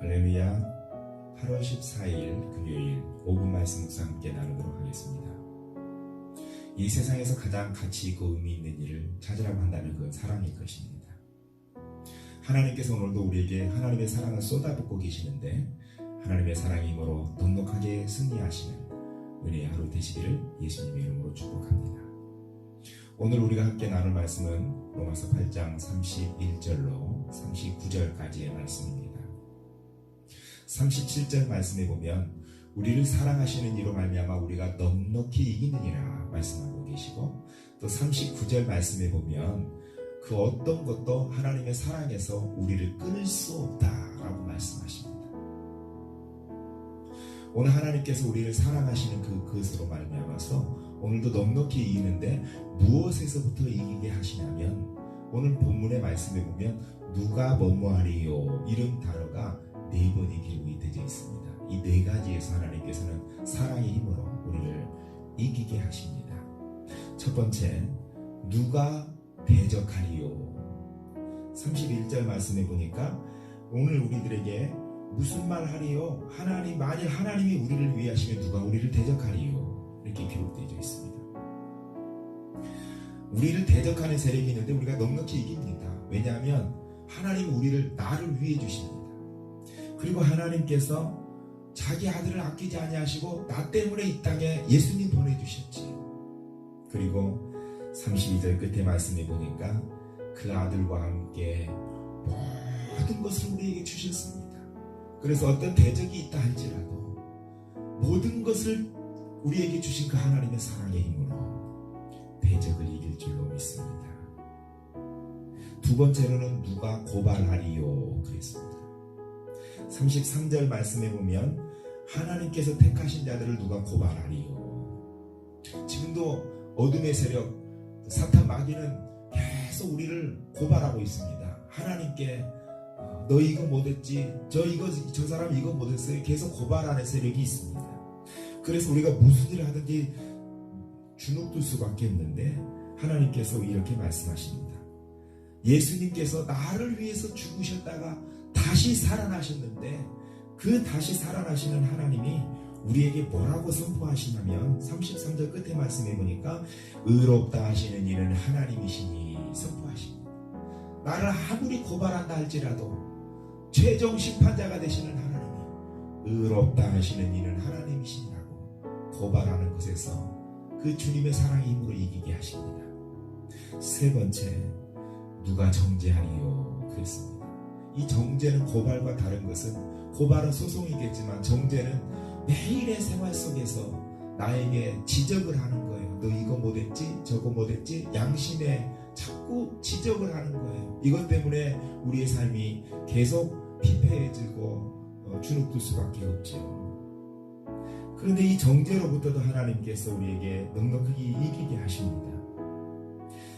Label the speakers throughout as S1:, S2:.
S1: 할렐루야 8월 14일 금요일 5분 말씀 묵상 함께 나누도록 하겠습니다. 이 세상에서 가장 가치 있고 의미 있는 일을 찾으라고 한다면 그건 사랑일 것입니다. 하나님께서 오늘도 우리에게 하나님의 사랑을 쏟아붓고 계시는데 하나님의 사랑이 힘으로 넉넉하게 승리하시는 은혜의 하루 되시기를 예수님의 이름으로 축복합니다. 오늘 우리가 함께 나눌 말씀은 로마서 8장 31절로 39절까지의 말씀입니다. 37절 말씀에 보면 우리를 사랑하시는 이로 말미암아 우리가 넉넉히 이기느니라 말씀하고 계시고 또 39절 말씀에 보면 그 어떤 것도 하나님의 사랑에서 우리를 끊을 수 없다라고 말씀하십니다. 오늘 하나님께서 우리를 사랑하시는 그 그것으로 말미암아서 오늘도 넉넉히 이기는데 무엇에서부터 이기게 하시냐면 오늘 본문의 말씀에 보면 누가 뭐뭐하리요 이런 단어가 네 번이 기록이 되어 있습니다. 이 네 가지에서 하나님께서는 사랑의 힘으로 우리를 이기게 하십니다. 첫 번째, 누가 대적하리요? 31절 말씀해 보니까 오늘 우리들에게 무슨 말 하리요? 하나님, 만일 하나님이 우리를 위하시면 누가 우리를 대적하리요? 이렇게 기록되어 있습니다. 우리를 대적하는 세력이 있는데 우리가 넉넉히 이깁니다. 왜냐하면 하나님 우리를 나를 위해 주십니다. 그리고 하나님께서 자기 아들을 아끼지 아니하시고 나 때문에 이 땅에 예수님 보내주셨지요. 그리고 32절 끝에 말씀해 보니까 그 아들과 함께 모든 것을 우리에게 주셨습니다. 그래서 어떤 대적이 있다 할지라도 모든 것을 우리에게 주신 그 하나님의 사랑의 힘으로 대적을 이길 줄로 믿습니다. 두 번째로는 누가 고발하리요 그랬습니다. 33절 말씀에 보면 하나님께서 택하신 자들을 누가 고발하리요. 지금도 어둠의 세력 사탄 마귀는 계속 우리를 고발하고 있습니다. 하나님께 어, 너 이거 못했지, 저 이거 저 사람 이거 못했어요. 계속 고발하는 세력이 있습니다. 그래서 우리가 무슨 일을 하든지 주눅들 수밖에 없는데 하나님께서 이렇게 말씀하십니다. 예수님께서 나를 위해서 죽으셨다가 다시 살아나셨는데 그 다시 살아나시는 하나님이 우리에게 뭐라고 선포하시냐면 33절 끝에 말씀해 보니까 의롭다 하시는 이는 하나님이시니 선포하십니다. 나를 아무리 고발한다 할지라도 최종 심판자가 되시는 하나님이 의롭다 하시는 이는 하나님이시라고 고발하는 것에서 그 주님의 사랑의 힘으로 이기게 하십니다. 세 번째 누가 정죄하리요 그랬습니다. 이 정죄는 고발과 다른 것은 고발은 소송이겠지만 정죄는 매일의 생활 속에서 나에게 지적을 하는 거예요. 너 이거 못했지? 저거 못했지? 양심에 자꾸 지적을 하는 거예요. 이것 때문에 우리의 삶이 계속 피폐해지고 어, 주눅들 수밖에 없죠. 그런데 이 정죄로부터도 하나님께서 우리에게 넉넉하게 이기게 하십니다.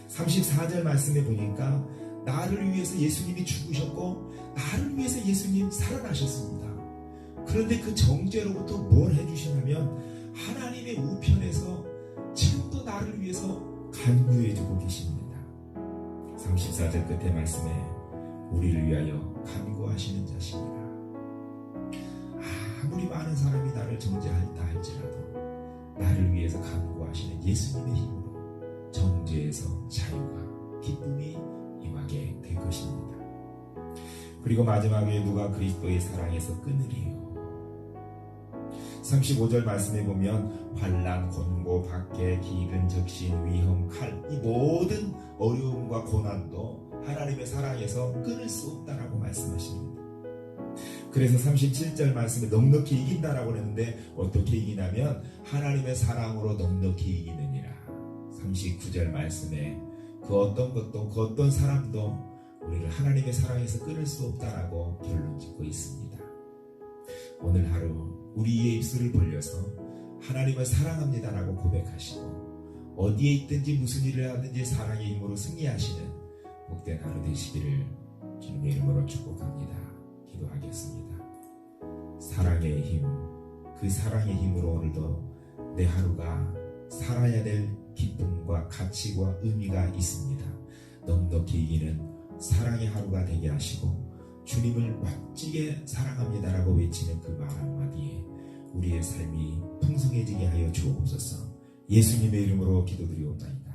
S1: 34절 말씀에 보니까 나를 위해서 예수님이 죽으셨고 나를 위해서 예수님 살아나셨습니다. 그런데 그 정죄로부터 뭘 해주시냐면 하나님의 우편에서 지금도 나를 위해서 간구해주고 계십니다. 34절 끝에 말씀에 우리를 위하여 간구하시는 자십니다. 아무리 많은 사람이 나를 정죄할다 할지라도 나를 위해서 간구하시는 예수님의 힘으로 정죄에서 자유가 기쁨이 임하게 될 것입니다. 그리고 마지막에 누가 그리스도의 사랑에서 끊으리요. 35절 말씀에 보면 환란, 곤고, 박해, 기근, 적신, 위험, 칼 이 모든 어려움과 고난도 하나님의 사랑에서 끊을 수 없다라고 말씀하십니다. 그래서 37절 말씀에 넉넉히 이긴다라고 했는데 어떻게 이기냐면 하나님의 사랑으로 넉넉히 이기느니라. 39절 말씀에 그 어떤 것도 그 어떤 사람도 우리를 하나님의 사랑에서 끊을 수 없다라고 결론 짓고 있습니다. 오늘 하루 우리의 입술을 벌려서 하나님을 사랑합니다라고 고백하시고 어디에 있든지 무슨 일을 하든지 사랑의 힘으로 승리하시는 복된 하루 되시기를 주님의 이름으로 축복합니다. 기도하겠습니다. 사랑의 힘, 그 사랑의 힘으로 오늘도 내 하루가 살아야 될 기쁨과 가치와 의미가 있습니다. 넉넉히 이기는 사랑의 하루가 되게 하시고 주님을 멋지게 사랑합니다라고 외치는 그 말 한마디에 우리의 삶이 풍성해지게 하여 주옵소서 예수님의 이름으로 기도드리옵나이다.